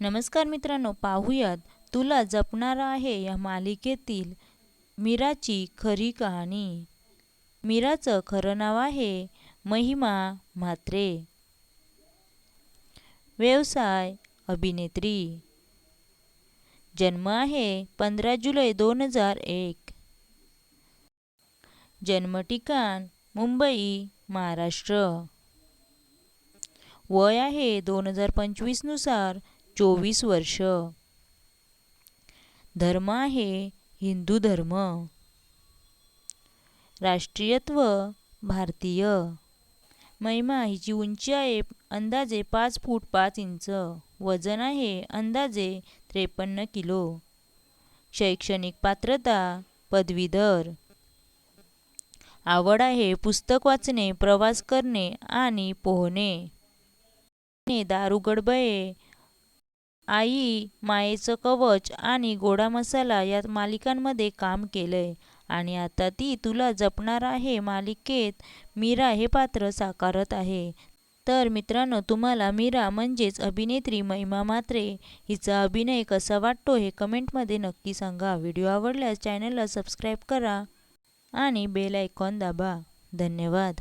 नमस्कार मित्रांनो पाहूयात तुला जपणार आहे या मालिकेतील मीराची खरी कहाणी. मीराचं खरं नाव आहे महिमा म्हात्रे. व्यवसाय अभिनेत्री. जन्म आहे पंधरा जुलै दोन हजार एक. जन्म ठिकाण मुंबई महाराष्ट्र. वय आहे दोन हजार पंचवीसनुसार चोवीस वर्ष. धर्म आहे हिंदू धर्म. राष्ट्रीयत्व भारतीय. महिमा हिची उंची आहे अंदाजे पाच फूट पाच इंच. वजन आहे अंदाजे त्रेपन्न किलो. शैक्षणिक पात्रता पदवीधर. आवड आहे पुस्तक वाचणे प्रवास करणे आणि पोहणे. दारू गडबये आई मायेचं कवच आणि गोडा मसाला या मालिकांमध्ये काम केलंय. आणि आता ती तुला जपणार आहे मालिकेत. मीरा हे पात्र साकारत आहे. तर मित्रांनो तुम्हाला मीरा म्हणजेच अभिनेत्री महिमा मात्रे हिचा अभिनय कसा वाटतो हे कमेंटमध्ये नक्की सांगा. व्हिडिओ आवडल्यास चॅनलला सबस्क्राईब करा आणि बेल आयकॉन दाबा. धन्यवाद.